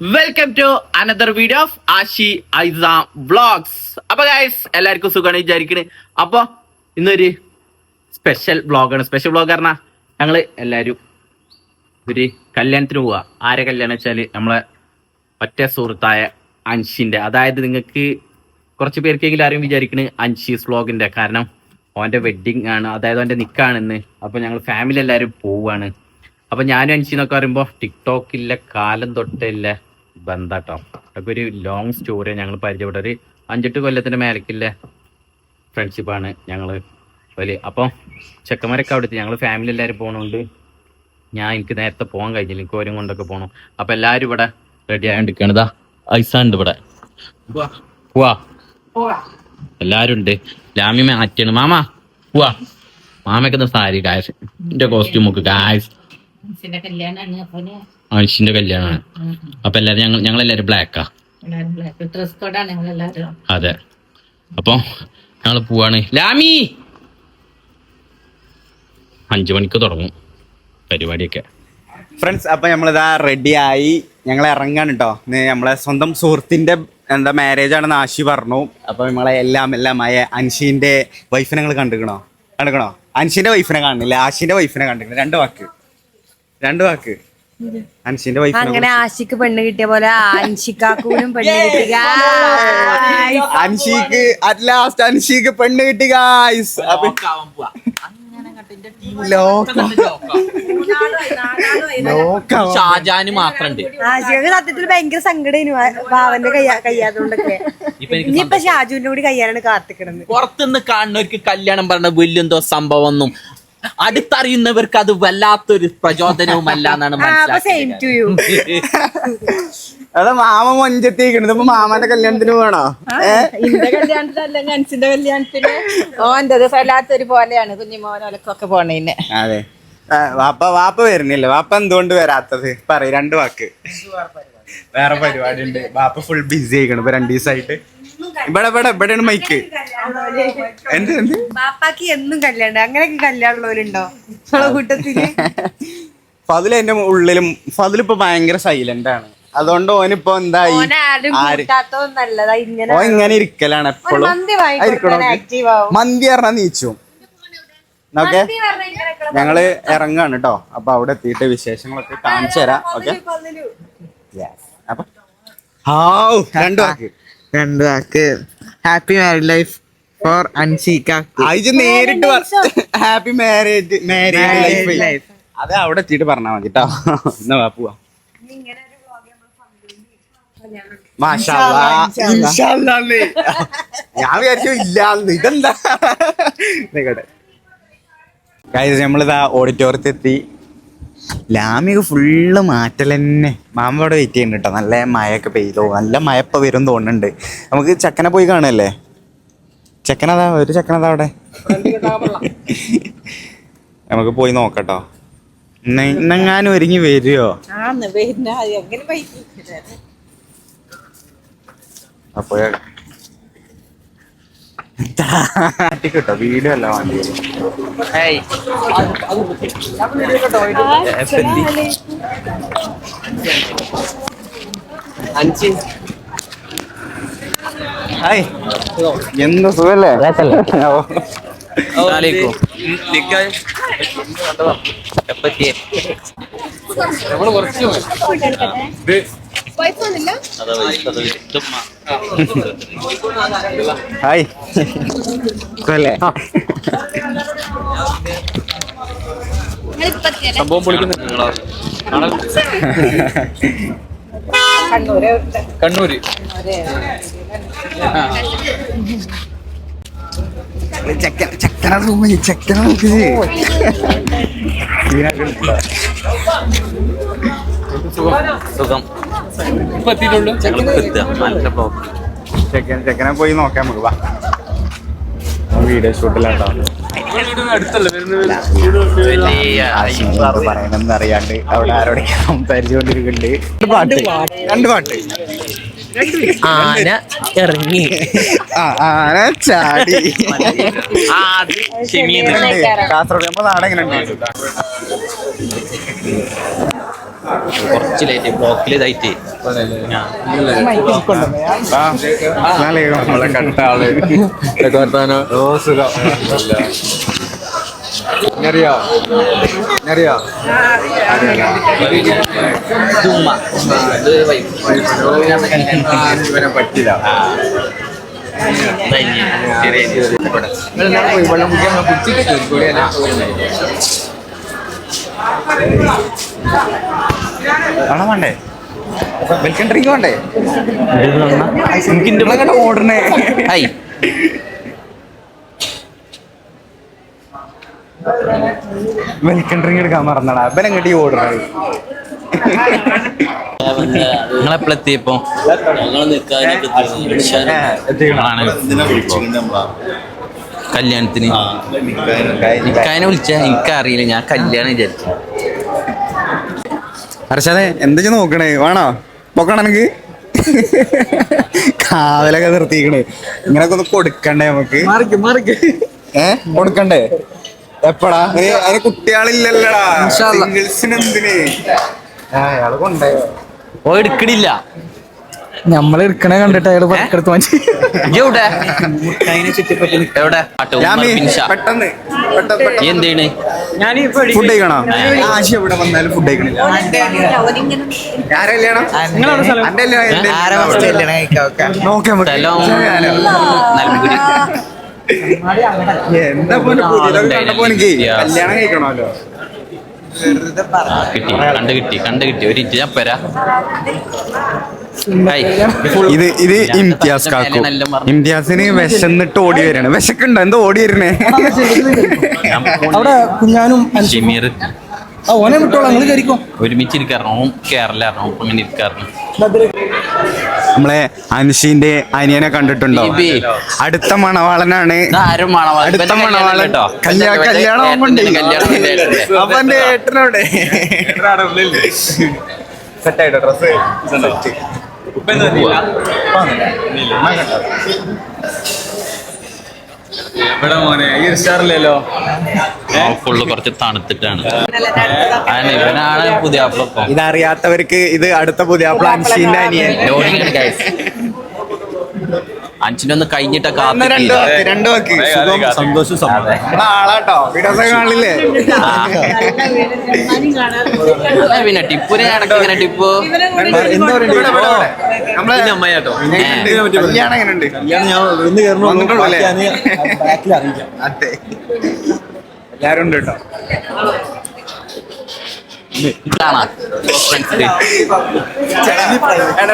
Welcome to another video of Ashi Aisa vlogs അപ്പൊ guys എല്ലാവർക്കും സുഖമാണ് വിചാരിക്കണേ. അപ്പൊ ഇന്നൊരു സ്പെഷ്യൽ വ്ളോഗാണ് സ്പെഷ്യൽ വ്ളോഗ് പറഞ്ഞാൽ ഞങ്ങൾ എല്ലാവരും ഒരു കല്യാണത്തിന് പോവാ. ആരെ കല്യാണം വെച്ചാൽ നമ്മളെ ഒറ്റ സുഹൃത്തായ അൻഷിന്റെ. അതായത് നിങ്ങൾക്ക് കുറച്ച് പേർക്കെങ്കിലും ആരും വിചാരിക്കണ് അൻഷീസ് വ്ളോഗിന്റെ കാരണം. അവന്റെ വെഡിങ് ആണ്. അതായത് ഓന്റെ നിക്കാണെന്ന്. അപ്പൊ ഞങ്ങൾ ഫാമിലി എല്ലാവരും പോവാണ്. അപ്പൊ ഞാനും അൻഷിന്നൊക്കെ പറയുമ്പോൾ പറയുമ്പോ ടിക്ടോക്കില്ല കാലം തൊട്ടില്ല ബന്ധാട്ടോ. അതൊക്കെ ഒരു ലോങ് സ്റ്റോറിയാണ് ഞങ്ങൾ പരിചയപ്പെട്ട ഒരു അഞ്ചെട്ട് കൊല്ലത്തിന്റെ മേലക്കില്ല? ഫ്രണ്ട്ഷിപ്പാണ് ഞങ്ങൾ വലിയ അപ്പം ചെക്കന്മാരൊക്കെ അവിടെ ഞങ്ങൾ ഫാമിലി എല്ലാവരും പോകണോണ്ട് ഞാൻ എനിക്ക് നേരത്തെ പോകാൻ കഴിഞ്ഞില്ല. എനിക്ക് ഓരും കൊണ്ടൊക്കെ പോകണം അപ്പം എല്ലാവരും ഇവിടെ റെഡി ആയോണ്ടിരിക്കുകയാണ് ഇതാ ഐസാണ്ട് ഇവിടെ. വാ എല്ലാരും ഉണ്ട്. ലാമി മാറ്റാണ് മാമ പോവാ മാമയ്ക്ക് സാരി കാശ് എന്റെ കോസ്റ്റ്യൂമൊക്കെ കാശ് ആയിഷിന്റെ കല്യാണമാണ് അപ്പൊ എല്ലാരും ഞങ്ങൾ ഞങ്ങൾ എല്ലാരും ബ്ലാക്കാ ബ്ലാക്ക് ഡ്രസ് കോഡാണ് ഞങ്ങൾ എല്ലാവരും അതെ. അപ്പൊ ഞങ്ങൾ പോവാണ്. ലാമി! അഞ്ചു മണിക്ക് തുടങ്ങും പരിപാടിയൊക്കെ. ഫ്രണ്ട്സ് അപ്പൊ നമ്മളിതാ റെഡിയായി ഞങ്ങൾ ഇറങ്ങാണ് കേട്ടോ നമ്മളെ സ്വന്തം സുഹൃത്തിന്റെ എന്താ മാരേജ് ആണെന്ന് ആശി പറഞ്ഞു. അപ്പൊ നമ്മളെ എല്ലാം എല്ലാം ആയ അൻഷീന്റെ വൈഫിനെ നിങ്ങൾ കണ്ടുക്കണോ കണ്ടുക്കണോ അൻഷിന്റെ വൈഫിനെ കാണുന്നില്ല? ആശിന്റെ വൈഫിനെ കണ്ടിക്കണം രണ്ട് വാക്ക്. രണ്ട് വാക്ക്. അൻഷിന്റെ വൈഫ് അങ്ങനെ ആശിക്ക് പെണ്ണ് കിട്ടിയ പോലെ ആൻഷിക്കാക്കൂനും പെണ്ണ് കിട്ടുക. അൻഷിക്ക് അറ്റ് ലാസ്റ്റ് അൻഷിക്ക് പെണ്ണ് കിട്ടി ഗായ്സ് ഷാജാന് മാത്രണ്ട് ആശിക്ക് സത്യത്തിൽ ഭയങ്കര സങ്കടം ഭാവന്റെ കയ്യാതുകൊണ്ടൊക്കെ ഇനിയിപ്പൊ ഷാജുവിന്റെ കൂടി കയ്യാനാണ് കാത്തിക്കണത്. പുറത്തുനിന്ന് കാണുന്നവർക്ക് കല്യാണം പറഞ്ഞ വലിയ എന്തോ സംഭവം ഒന്നും അടുത്തറിയുന്നവർക്ക് അത് വല്ലാത്തൊരു പ്രചോദനവുമല്ല എന്നാണ് മനസ്സിലാക്കുന്നത് അതാ മാമ മൊഞ്ചത്തേക്കണത് അപ്പൊ മാമന്റെ കല്യാണത്തിന് വേണോ ഇന്റെ കല്യാണത്തിനല്ല അൻസിന്റെ കല്യാണത്തിന്. ഓന്റെ വല്ലാത്തൊരു പോലെയാണ് കുഞ്ഞിമോനൊലക്കൊക്കെ പോണേന്. അതെ. വാപ്പ വാപ്പ വരുന്നില്ല? വാപ്പ എന്തുകൊണ്ട് വരാത്തത്? പറയ് രണ്ട് വാക്ക്. വേറെ പരിപാടി ഉണ്ട് വാപ്പ ഫുൾ ബിസി ആയിക്കണം. ഇപ്പൊ രണ്ടു ദിവസമായിട്ട് ഇവിടെ ഇവിടെ ഇവിടെയാണ് മൈക്ക് എന്ത് എന്ത്? പാപ്പാക്ക് എന്നും കല്യാണം. അങ്ങനെയൊക്കെ കല്യാണം ഉള്ളവരുണ്ടോ നിങ്ങളെ കൂട്ടത്തിൽ? ഫതിൽ എന്റെ ഉള്ളിലും ഫതിൽ ഇപ്പൊ ഭയങ്കര സൈലന്റ് ആണ്. അതുകൊണ്ട് ഓനിപ്പോ എന്തായി? ഓ ഇങ്ങനെ ഇരിക്കലാണ് എപ്പോഴും. മന്തി പറഞ്ഞാ നീച്ചു. ഓക്കെ? ഞങ്ങൾ ഇറങ്ങാണ് കേട്ടോ അപ്പൊ അവിടെ എത്തിയിട്ട് വിശേഷങ്ങളൊക്കെ കാണിച്ചു തരാം. ഓക്കെ? അപ്പൊ ഹാവ്. രണ്ടു വാക്ക്. രണ്ട് വാക്ക് happy married life for Anshika ആയിജ് നേരിട്ട് ഹാപ്പി മാരേജ് മാരേജ് ലൈഫ് അത് അവിടെ എത്തിയിട്ട് പറഞ്ഞാ മതി കേട്ടോ എന്നാ വാ പോവാ. ഞാൻ വിചാരിച്ചു ഇല്ലാന്ന്. ഇതെന്താ? നമ്മളിതാ ഓഡിറ്റോറിയത്തിൽ എത്തി ലാമിക ഫുള്ള് മാറ്റൽ തന്നെ. മാമ അവിടെ വെയിറ്റ് ചെയ്യുന്നുണ്ട് കേട്ടോ നല്ല മഴയൊക്കെ പെയ്തു. നല്ല മഴ ഇപ്പം വരും തോന്നുന്നുണ്ട്. നമുക്ക് ചെക്കനെ പോയി കാണല്ലേ ചെക്കനതാ ഒരു ചെക്കനതാ അവിടെ. നമുക്ക് പോയി നോക്കട്ടോ. ഇന്നെങ്ങാനും ഒരുങ്ങി വരുമോ ആന്ന് പിന്നെ എങ്ങനെ പൈസ അപ്പൊ കിട്ടോ വീഡിയോ അല്ല വേണ്ടി ഹായ്. എന്ത് സുഖല്ലേ? ഓ. ഹായ്. സുഖല്ലേ കണ്ണൂര്. ചെക്കൻ ചെക്കന റൂമിൽ ചെക്കന നോക്കി. സുഖം. ഇപ്പൊ എത്തിയിട്ടുള്ളൂ? നല്ല ബ്ലോക്ക് ചെക്കൻ ചെക്കനെ പോയി നോക്കാം നമുക്ക് വാ. വീഡിയോ ഷൂട്ടിലാണ്ടോ പറയണെന്ന് അറിയാണ്ട് അവിടെ ആരോടെ സംസാരിച്ചുകൊണ്ടിരിക്കുന്നുണ്ട്. രണ്ട് പാട്ട്. രണ്ട് പാട്ട്. ആന ഇറങ്ങി. ആ ആന ചാടി. കാസർഗോഡ് നമ്മുടെ നാടെങ്ങനെ കുറച്ച് ലേറ്റ് ബ്ലോക്കിൽ ഇതായിട്ട്. നമ്മളെ കണ്ട ആൾ ഇതൊക്കെ വർത്താനോ സുഖം അറിയോ അറിയോ ഇവനെ പറ്റില്ല വെള്ളം കുടിക്കാൻ കുടിച്ചിട്ട് കൂടിയല്ല കാണാൻ വേണ്ടേ? വെൽക്കം ഡ്രിങ്ക് വേണ്ടേ? എനിക്ക് ഓടണേ. ഹൈ വെൽക്കം ഡ്രിങ്ക് എടുക്കാൻ മറന്നടാ. ഇവൻ എങ്ങോട്ട് ഓടണേ? നിങ്ങൾ എപ്പോഴെത്തിയപ്പോ കല്യാണത്തിന് നിക്കാനെ വിളിച്ച? എനിക്കറിയില്ല. ഞാൻ കല്യാണം വിചാരിച്ചു. ഹർഷാദെ എന്താ നോക്കണേ? വേണോ? പൊക്കണ എനിക്ക് കാവലൊക്കെ നിർത്തിക്കണേ. ഇങ്ങനൊക്കെ ഒന്ന് കൊടുക്കണ്ടേ നമുക്ക്? ഏ? കൊടുക്കണ്ടേ? എപ്പടാ? അതിന് കുട്ടികളില്ലല്ലടാ സിംഗിൾസിന് എന്തിന്? കൊണ്ടേ ഓ എടുക്കണില്ല. നമ്മൾ എടുക്കണേ കണ്ടിട്ട് അയാൾ പക്കെടുത്ത് ഇയ്യ് എവിടെ? എവിടെ. പെട്ടെന്ന് എന്താണ് ഫുഡ് കഴിക്കണോ? ആശ എവിടെ വന്നാലും ഫുഡ് കഴിക്കണില്ല. എന്താ കല്യാണം കിട്ടി കണ്ട് കിട്ടി കണ്ട് കിട്ടി. ഒരു ഇഞ്ച് ഞാൻ. ഇത് ഇത് ഇംതിയാസ് കാക്കു. ഇംതിയാസിന് വിശന്നിട്ട് ഓടി വരാണ്. വിശക്കുണ്ടോ എന്താ ഓടി വരണേ? അവിടെ കുഞ്ഞാനും ഷമീർ. ആ ഓനെ വിട്ടോളാം. നിങ്ങൾ കയറിക്കോ. ഒരുമിച്ച് ഇങ്ങനെ നമ്മളെ അനുഷിന്റെ അനിയനെ കണ്ടിട്ടുണ്ടോ? അടുത്ത മണവാളനാണ്. അടുത്ത മണവാളൻ. കല്യാണം. അപ്പൊ എന്റെ ഏട്ടനോടെ. സെറ്റായിട്ടോ? ഡ്രസ് ഇവിടെ മോനെ? ഈ സ്റ്റാറില്ലല്ലോ ഫുള്ള് കുറച്ച് തണുത്തിട്ടാണ്. ഇവനാണ് പുതിയ ഇതറിയാത്തവർക്ക് ഇത് അടുത്ത പുതിയ പ്ലാൻ അനിയൻ. അഞ്ചിന്റെ ഒന്ന് കഴിഞ്ഞിട്ട ഒന്ന് രണ്ട് രണ്ട് വാക്ക്. സുഖം സന്തോഷം പിന്നെ ടിപ്പുനെ ഇടയ്ക്ക് ഇങ്ങനെ ടിപ്പു? അമ്മയാട്ടോ. എല്ലാരും ഉണ്ട് എങ്ങനെയുണ്ട്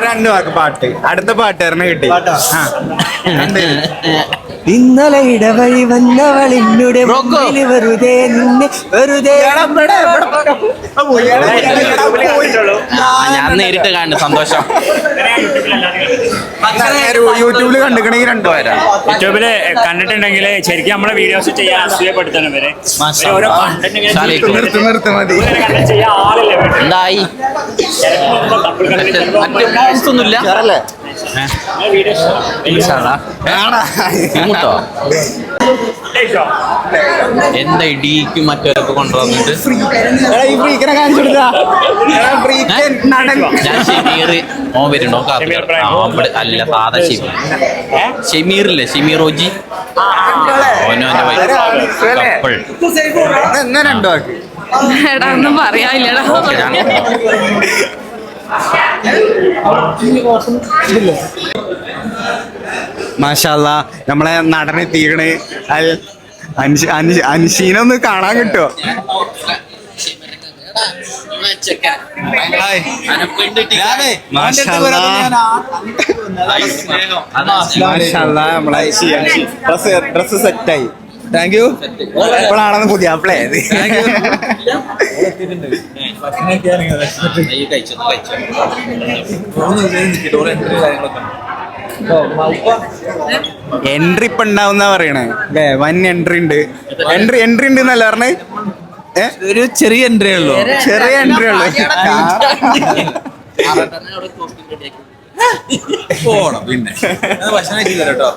രണ്ട് വാക്ക് പാട്ട്. അടുത്ത പാട്ട് പാട്ടുകാരനെ കിട്ടി. ആ. രണ്ട്. ഇന്നലെ ഇടവഴി വന്നവൾ എന്നുടെ. മുന്നിൽ വെറുതെ നിന്നെ വെറുതെ. ഞാൻ നേരിട്ട് കാണുന്നു സന്തോഷം യൂട്യൂബിൽ കണ്ടിക്കണെങ്കിൽ രണ്ടു പേരാ യൂട്യൂബിൽ കണ്ടിട്ടുണ്ടെങ്കിൽ ശരിക്കും നമ്മളെ വീഡിയോസ് ചെയ്യാൻ അസൂയപ്പെടുത്തണം വരെ. എന്തായി ഒന്നുമില്ല ഇങ്ങോട്ടോ? എന്താ ഇടിക്ക് മറ്റവരൊക്കെ കൊണ്ടുവന്നിട്ട്? ഞാൻ ഷെമീർ ഓൻ വരുന്നുണ്ടോ. അവിടെ അല്ല സാധാ ഷെമീർ. ഷെമീർ. ഓജി ഓനോ എന്റെ കപ്പിൾ. ഒന്നും പറയാനില്ലടാ. മാഷല്ല നമ്മളെ നടനെ അൽ അനുശീനൊന്ന് അൻഷീനൊന്ന് കാണാൻ കിട്ടുമോ ഡ്രസ് സെറ്റായി താങ്ക് യു ഇപ്പോഴാണെന്ന് പുതിയ അപ്ലേ എൻട്രി ഇപ്പൊ ഉണ്ടാവുന്ന പറയണേ. അല്ലേ? വൻ എൻട്രി ഉണ്ട്. എൻട്രി എൻട്രി ഉണ്ട് എന്നല്ല പറഞ്ഞേ? ഒരു ചെറിയ എൻട്രി ഉള്ളു. ചെറിയ എൻട്രി ഉള്ളു. പോണം പിന്നെ. ഭക്ഷണം കഴിച്ചില്ല കേട്ടോ.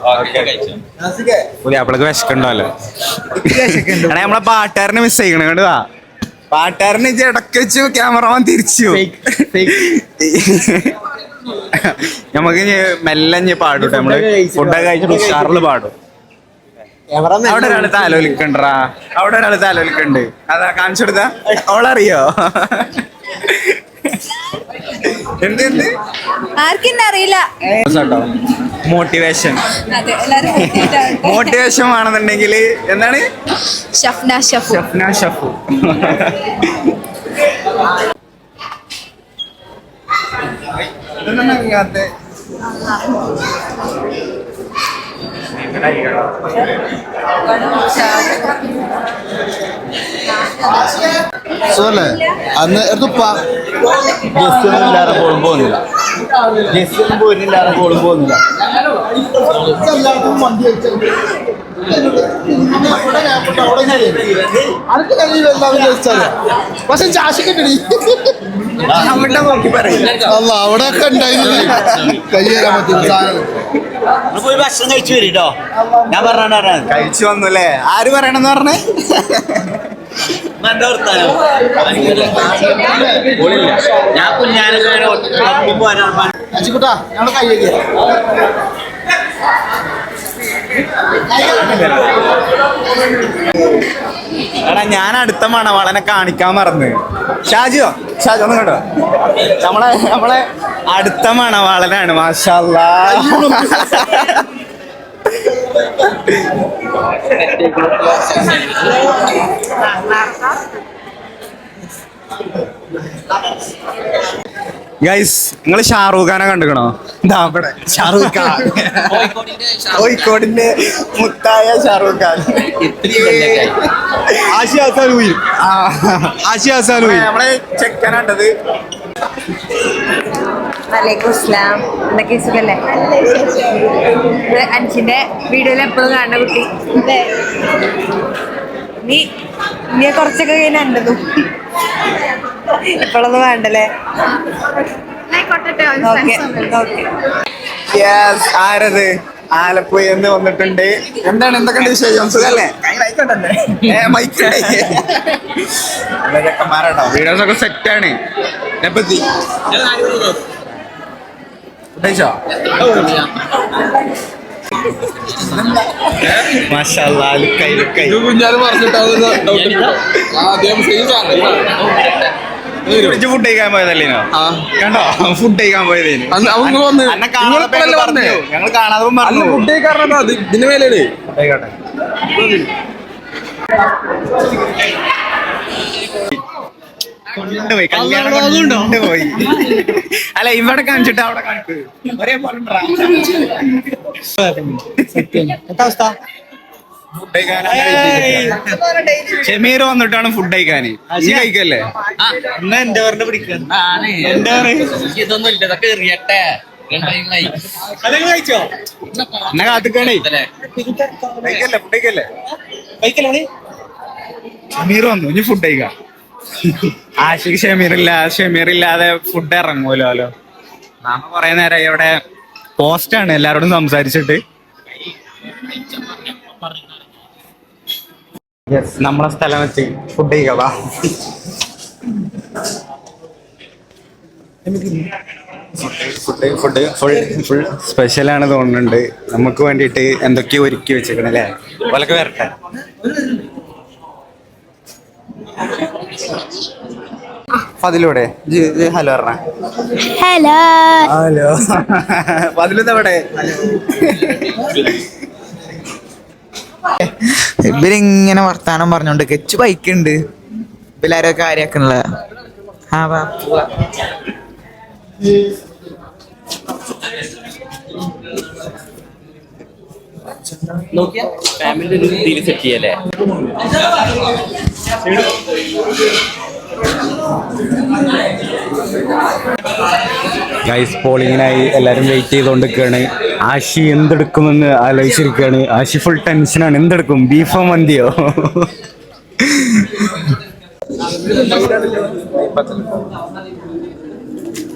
വിശക്കുണ്ടല്ലോ എടാ നമ്മളെ പാട്ടുകാരനെ മിസ് ചെയ്യണം കേട്ടോ പാട്ടുകാരനെ ഇജ്ജ് ഇടയ്ക്ക് വെച്ചു ക്യാമറമാൻ തിരിച്ചു. നമുക്ക് മെല്ലഞ്ഞ് പാടൂട്ടെ നമ്മൾ. ഫുഡൊക്കെ കഴിച്ചിട്ട് ഉഷാറിൽ പാടും. അവിടെ ഒരാൾ താലോലിക്കണ്ടാ അവിടെ ഒരാൾ താലോലിക്കണ്ട് അതാ കാണിച്ചെടുത്താ അവളറിയോ? എന്ത് എന്ത്? ആർക്കെന്നെ അറിയില്ല മോട്ടിവേഷൻ മോട്ടിവേഷൻ ആണെന്നുണ്ടെങ്കിൽ എന്താണ്? ഷഫ്ന ഷഫു. ഷഫ്ന ഷഫു. ഇതൊന്നും സുഖല്ലേ? അന്ന് എടുത്തുപ്പ ജസ്റ്റ് ഒന്നും ഇല്ലാതെ പോളും പോകുന്നില്ല. ജസ്റ്റ് ഒന്നും പോയിട്ടില്ലാതെ പോളും പോകുന്നില്ല പക്ഷെ അല്ല അവിടെ ഒക്കെ ഉണ്ടായിരുന്നു കയ്യേരാൻ പറ്റും സാധനം. പോയി ഭക്ഷണം കഴിച്ചു വരിട്ടോ ഞാൻ പറഞ്ഞു കഴിച്ചു വന്നു അല്ലേ ആര് പറയണെന്ന് പറഞ്ഞേ? ഞാൻ കുഞ്ഞാനൊക്കെ പോരാ അച്ചിക്കുട്ടാ ഞങ്ങൾ കൈ കഴിക്കാം എടാ ഞാൻ അടുത്ത മണവാളനെ കാണിക്കാൻ മറന്ന്. ഷാജിയോ? ഷാജി ഒന്ന് കേട്ടോ നമ്മളെ നമ്മളെ അടുത്ത മണവാളനാണ് മാഷാല്ലാ ഗൈസ് നിങ്ങൾ ഷാറൂഖ് ഖാനെ കണ്ടുക്കണോ? ഇതാ ഇവിടെ ഷാറൂഖ് ഖാൻ. കോഴിക്കോടിന്റെ മുത്തായ ഷാറൂഖ് ഖാൻ. ആശി ആസാലൂയി ആശി ആസാലൂയി നമ്മളെ ചെക്കനാട്ടത് വലൈക്കും എന്തൊക്കെ സുഖല്ലേ? ഇത് അൻഷിന്റെ വീഡിയോയിൽ എപ്പോഴും കാണുന്ന കുട്ടി. നീ നീ കുറച്ചൊക്കെ കഴിഞ്ഞ കണ്ടതും. ഇപ്പോഴൊന്നും വേണ്ടല്ലേ? ആരത്? ആലപ്പുഴ ആലപ്പുഴന്ന് വന്നിട്ടുണ്ട്. എന്താണ് എന്തൊക്കെയുണ്ട് വിശേഷം? സുഖല്ലേ? ചെക്കന്മാരാട്ടോ വീഡിയോസ് ഒക്കെ സെറ്റ് ആണ്. എപ്പത്തി ലുക്കൈ ഫുഡ് കഴിക്കാൻ പോയതല്ലേനോ? കണ്ടോ? ഫുഡ് കഴിക്കാൻ പോയതേനു. കാണാതെ പറഞ്ഞു. ഞങ്ങൾ കാണാതെ മേലേ ആയിക്കോട്ടെ. കൊണ്ടുപോയി. കല്യാണം കൊണ്ടുപോയി. അല്ല ഇവിടെ കാണിച്ചിട്ട് അവിടെ കാണിച്ചു ഒരേ പോലെ ഫുഡ് ഷമീർ വന്നിട്ടാണ് ഫുഡ് കഴിക്കാന്. ഈ കഴിക്കല്ലേ? എന്നാ എന്റെ പറഞ്ഞ ഇതൊന്നും ഇല്ല ഇതൊക്കെ എറിയട്ടെ. കഴിച്ചോ? എന്നാ കാത്തിക്കണേ. കഴിക്കല്ലേ ഫുഡ് കഴിക്കല്ലേ? കഴിക്കല്ലേ ഷമീർ വന്നു ഇനി ഫുഡ് കഴിക്കാം. ആഷിക്ക് ഷമീർ ഇല്ല ഷമീർ ഇല്ലാതെ ഫുഡ് ഇറങ്ങൂലോ നാമ കൊറേ നേരം ഇവിടെ പോസ്റ്റ് ആണ് എല്ലാരോടും സംസാരിച്ചിട്ട്. നമ്മളെ സ്ഥലം വെച്ച് ഫുഡ് കഴിക്കവാ ഫുഡ് ഫുഡ് ഫുൾ ഫുൾ സ്പെഷ്യലാണ് തോന്നുന്നുണ്ട്. നമുക്ക് വേണ്ടിയിട്ട് എന്തൊക്കെയോ ഒരുക്കി വെച്ചേക്കണല്ലേ? ഓലൊക്കെ വരട്ടെ. അതിലൂടെ ഹലോ പറഞ്ഞ. ഹലോ. ഹലോ. അതിലെവിടെ ഇവരിങ്ങനെ വർത്താനം പറഞ്ഞോണ്ട് കെച്ച് ബൈക്ക് ഉണ്ട് ഇവരാരോ കാര്യാക്കണുള്ള ആ വാ പോവാ. നോക്കിയാ? ഫാമിലി ഒരു രീതിയിൽ സെറ്റ് ചെയ്യല്ലേ? ഗൈസ് പോളിങ്ങിനായി എല്ലാരും വെയിറ്റ് ചെയ്തോണ്ടിരിക്കുകയാണ് ആഷി എന്തെടുക്കുമെന്ന് ആലോചിച്ചിരിക്കുകയാണ് ആഷി ഫുൾ ടെൻഷനാണ് എന്തെടുക്കും? ബീഫോ മന്തിയോ?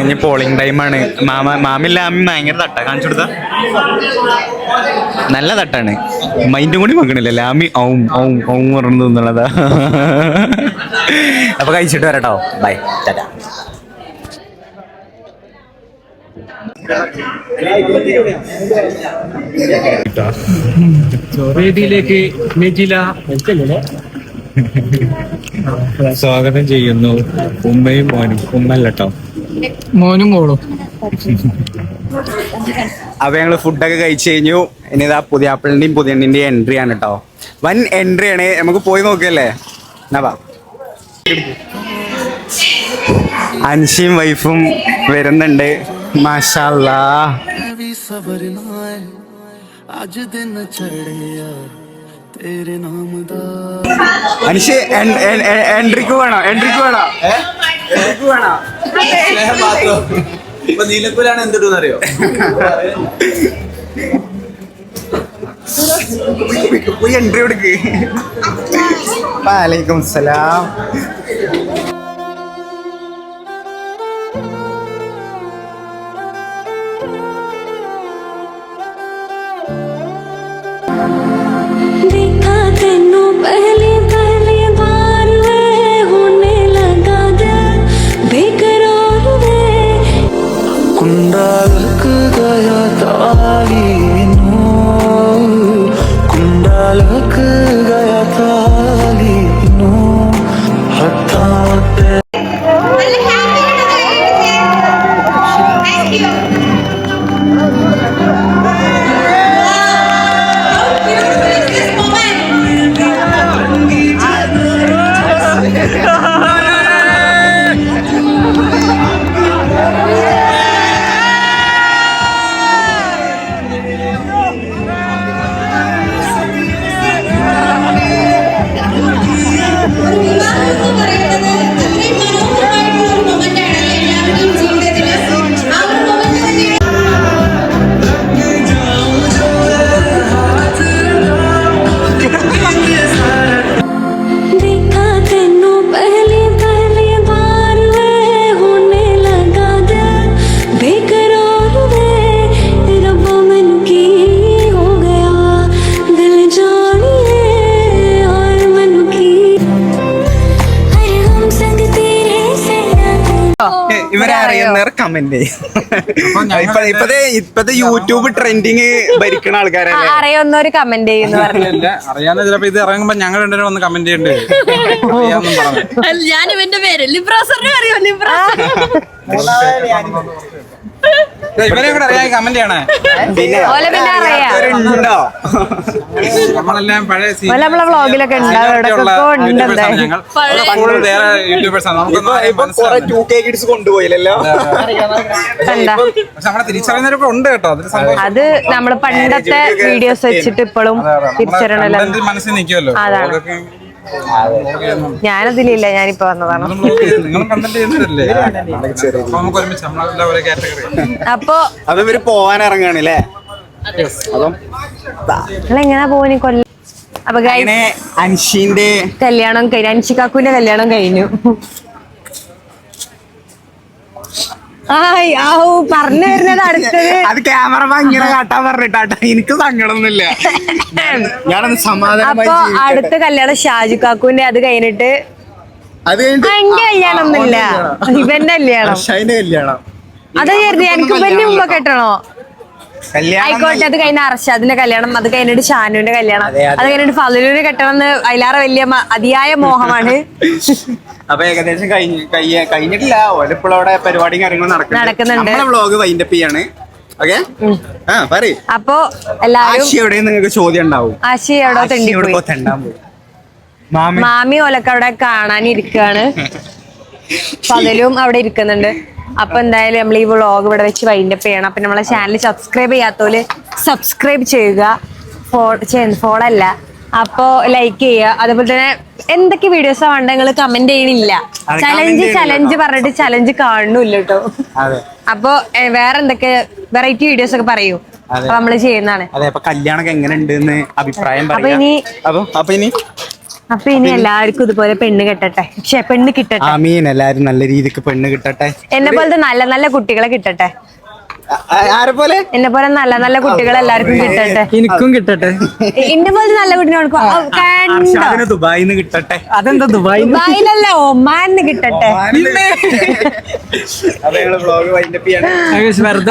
ഇനി പോളിംഗ് ടൈമാണ് മാമ മാമില്ല അമ്മ ഭയങ്കര തട്ട. കാണിച്ചു കൊടുത്ത. നല്ല തട്ടാണ്. മൈൻഡും കൂടി വെക്കണില്ല. ലാമി ഔം ഔം ഔം പറഞ്ഞു തിന്നണതാ. അപ്പൊ കഴിച്ചിട്ട് വരട്ടോ. ബൈ ടാറ്റാ ചോറേടിയിലേക്ക് നെജില സ്വാഗതം ചെയ്യുന്നു. ഉമ്മയും മോനും. ഉമ്മല്ലോ മോനും മോളും. അപ്പൊ ഞങ്ങൾ ഫുഡൊക്കെ കഴിച്ചു കഴിഞ്ഞു. ഇനി ഇതാ പുതിയ ആപ്പിളിന്റെയും പുതിയണ്ണിന്റെയും എൻട്രി ആണ് കേട്ടോ വൻ എൻട്രി ആണ്. നമുക്ക് പോയി നോക്കിയല്ലേ? എന്നാ. അൻഷിയും വൈഫും വരുന്നുണ്ട്. മാഷാല്ലാ മനുഷ്യ എൻട്രിക്ക് വേണോ? എൻട്രിക്ക് വേണോ? എൻട്രിക്ക് വേണോ? ഇപ്പൊ നീലക്കുലാണ് എന്തിട്ടു അറിയോ പോയി എൻട്രി കൊടുക്ക്. വാലൈക്കും സലാം. குண்டாலுக்கு கயா தாவி குண்டாலுக்கு கயா தாவி കമന്റ്. ഇപ്പൊ ഇപ്പത്തെ ഇപ്പത്തെ യൂട്യൂബ് ട്രെൻഡിങ് ഭരിക്കണ ആൾക്കാരല്ലേ? അറിയുന്നവര് കമന്റ് ചെയ്യുന്നു ചിലപ്പോ ഇത് ഇറങ്ങുമ്പോ ഞങ്ങൾ രണ്ടുപേരും വന്ന് കമന്റ് ചെയ്യണ്ടേ? ഞാൻ ഇവന്റെ പേര് ലിബ്രാസറിനെ അറിയോ? ലിബ്രാസർ. ഇവരെ കൂടെ അറിയാൻ കമന്റ് ചെയ്യണേ. ഓലെ പിന്നെ അറിയാം. ഉണ്ടോ നമ്മളെല്ലാം പഴയ ഓലെ നമ്മളെ വ്ളോഗിലൊക്കെ തിരിച്ചറിയുന്നവരൊക്കെ ഉണ്ട് കേട്ടോ. അത്. നമ്മൾ പണ്ടത്തെ വീഡിയോസ് വെച്ചിട്ട് ഇപ്പോഴും തിരിച്ചറിയണല്ലോ. മനസ്സിൽ നിൽക്കുമല്ലോ അതാണ്. ഞാനതിലില്ല ഞാനിപ്പോ വന്നതാണ്. അപ്പൊ അപ്പൊ ഇവർ പോവാൻ ഇറങ്ങാണല്ലേ? നിങ്ങളെങ്ങനാ കൊല്ലം? അപ്പൊ അൻഷിന്റെ കല്യാണം കഴിഞ്ഞു. അൻഷിക്കാക്കുവിന്റെ കല്യാണം കഴിഞ്ഞു ആയ് ആവൂ പറഞ്ഞു വരുന്നത് അടുത്തത്. അത് ക്യാമറ ഇങ്ങനെ കാട്ടാൻ പറഞ്ഞിട്ടാട്ടോ. എനിക്ക് സങ്കടമൊന്നുമില്ല. ഞാനത് സമാധാനം അപ്പൊ അടുത്ത കല്യാണം ഷാജു കാക്കുവിന്റെ അത് കഴിഞ്ഞിട്ട് അത് കഴിഞ്ഞിട്ട് എന്റെ കല്യാണം. ഒന്നുമില്ല ഇവന്റെ കല്യാണം. കല്യാണം. അത് കരുതി എനിക്ക് വലിയ മുമ്പ് കെട്ടണോ ആയിക്കോട്ടെ അത് കഴിഞ്ഞ അർഷാദിന്റെ കല്യാണം അത് കഴിഞ്ഞിട്ട് ഷാനുവിന്റെ കല്യാണം. അതെ, കഴിഞ്ഞിട്ട് ഫലുവിനെ കെട്ടണം എന്ന് അതിലാറെ വലിയ അതിയായ മോഹമാണ്. അപ്പൊ ഏകദേശം കഴിഞ്ഞിട്ടില്ല. ഓലിപ്പോൾ പരിപാടി കാര്യങ്ങളും നടക്കുന്നുണ്ട്. വ്ളോഗ് വൈൻഡപ്പ് ചെയ്യാണ്. അപ്പൊ എല്ലാവരും നിങ്ങൾക്ക് ചോദ്യം ഉണ്ടാവും. ആശി എവിടെ മാമി. ഓലൊക്കെ അവിടെ കാണാനിരിക്കാണ്. പകലും അവിടെ ഇരിക്കുന്നുണ്ട്. അപ്പൊ എന്തായാലും നമ്മൾ ഈ വ്ളോഗ് ഇവിടെ വെച്ച് വൈൻഡപ്പ് ചെയ്യണം. അപ്പൊ നമ്മളെ ചാനൽ സബ്സ്ക്രൈബ് ചെയ്യാത്തോൽ സബ്സ്ക്രൈബ് ചെയ്യുക. ഫോളോ അല്ല അപ്പോ ലൈക്ക് ചെയ്യുക. അതുപോലെ തന്നെ എന്തൊക്കെ വീഡിയോസാ വേണ്ട നിങ്ങൾ കമന്റ് ചെയ്യണില്ല. ചലഞ്ച് ചലഞ്ച് പറഞ്ഞിട്ട് ചലഞ്ച് കാണുന്നില്ല കേട്ടോ അപ്പൊ വേറെ എന്തൊക്കെ വെറൈറ്റി വീഡിയോസ് ഒക്കെ പറയൂ. അപ്പൊ നമ്മൾ ചെയ്യുന്നതാണ്. അതെ അപ്പൊ എങ്ങനെ ഉണ്ട് അഭിപ്രായം അപ്പൊ ഇനി- അപ്പൊ ഇനി അപ്പൊ ഇനി എല്ലാവർക്കും ഇതുപോലെ പെണ്ണ് കിട്ടട്ടെ. പക്ഷെ പെണ്ണ് കിട്ടട്ടെ. ആമീൻ എല്ലാരും നല്ല രീതിക്ക് പെണ്ണ് കിട്ടട്ടെ. എന്നെ പോലത്തെ നല്ല നല്ല കുട്ടികളെ കിട്ടട്ടെ. ആരെ പോലെ? എന്നെ പോലെ നല്ല നല്ല കുട്ടികൾ എല്ലാവർക്കും കിട്ടട്ടെ. എനിക്കും കിട്ടട്ടെ. എന്റെ പോലെ നല്ല കുട്ടിനെ ദുബായിന്ന് കിട്ടട്ടെ. അതെന്താ ദുബായ് ദുബായിലല്ല ഒമാനിന്ന് കിട്ടട്ടെ. വെറുതെ